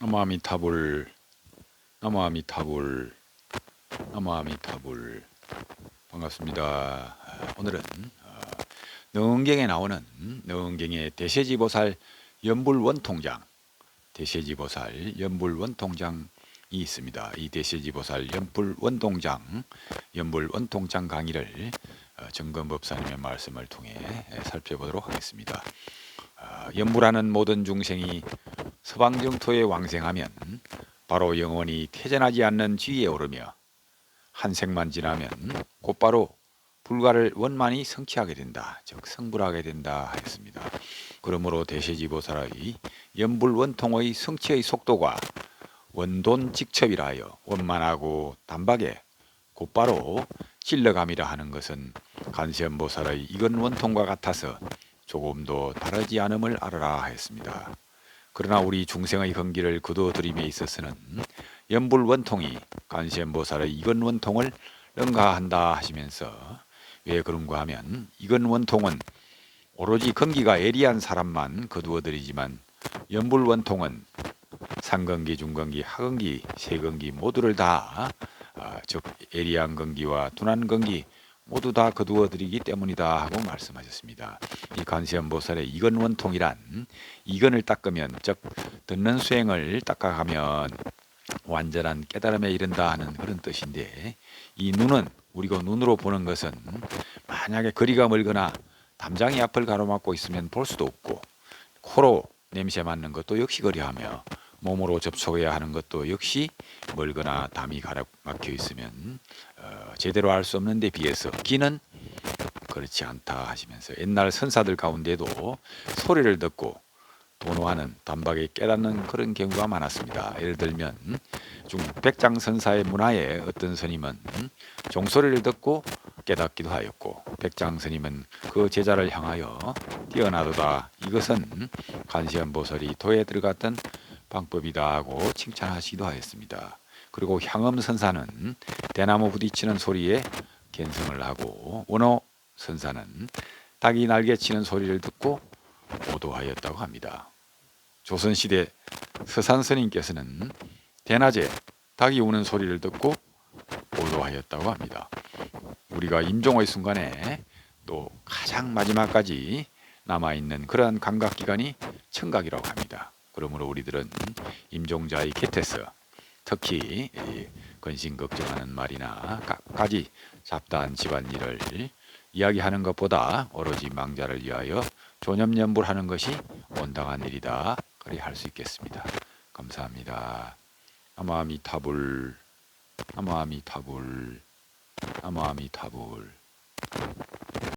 나무아미타불 나무아미타불 나무아미타불 반갑습니다. 아, 오늘은 어, 능경에 나오는 능경의 대세지보살 연불원통장 대세지보살 연불원통장이 있습니다. 이 대세지보살 연불원통장 연불원통장 강의를 어, 정건법사님의 말씀을 통해 살펴보도록 하겠습니다. 아, 연불하는 모든 중생이 서방 정토에 왕생하면 바로 영원히 퇴전하지 않는 지위에 오르며 한 생만 지나면 곧바로 불가를 원만히 성취하게 된다. 즉 성불하게 된다 하였습니다. 그러므로 대세지보살의 연불원통의 성취의 속도가 원돈 직첩이라 하여 원만하고 단박에 곧바로 찔러감이라 하는 것은 간세음보살의 이건 원통과 같아서 조금도 다르지 않음을 알아라 하였습니다. 그러나 우리 중생의 흥기를 거둬들임에 있어서는 연불원통이 간세음보살의 이건 원통을 능가한다 하시면서 왜 그런가 하면 이건 원통은 오로지 건기가 예리한 사람만 거두어들이지만 연불원통은 상건기, 중건기, 하건기, 세건기 모두를 다, 아, 즉 예리한 건기와 둔한 건기 모두 다 거두어들이기 때문이다 하고 말씀하셨습니다. 이 관세음 보살의 이건 원통이란 이건을 닦으면 즉 듣는 수행을 닦아가면 완전한 깨달음에 이른다 하는 그런 뜻인데 이 눈은 우리가 눈으로 보는 것은 만약에 거리가 멀거나 담장이 앞을 가로막고 있으면 볼 수도 없고 코로 냄새 맡는 것도 역시 거리하며 몸으로 접촉해야 하는 것도 역시 멀거나 담이 가로막혀 있으면 어, 제대로 알 수 없는 데 비해서 귀는 그렇지 않다 하시면서 옛날 선사들 가운데도 소리를 듣고 도노하는 단박에 깨닫는 그런 경우가 많았습니다. 예를 들면 중국 백장 선사의 문화에 어떤 스님은 종소리를 듣고 깨닫기도 하였고 백장 스님은 그 제자를 향하여 뛰어나도다 이것은 간시안보살이 도에 들어갔던 방법이다 하고 칭찬하시기도 하였습니다. 그리고 향음 선사는 대나무 부딪히는 소리에 견성을 하고 원어 선사는 닭이 날개치는 소리를 듣고 오도하였다고 합니다. 조선시대 서산스님께서는 대낮에 닭이 우는 소리를 듣고 오도하였다고 합니다. 우리가 임종의 순간에 또 가장 마지막까지 남아있는 그러한 감각기관이 청각이라고 합니다. 그러므로 우리들은 임종자의 곁에서 특히 근심 걱정하는 말이나 가지 잡다한 집안일을 이야기하는 것보다 오로지 망자를 위하여 조념연불하는 것이 온당한 일이다. 그리 할 수 있겠습니다. 감사합니다. 아마미타불 아마미타불 아마미타불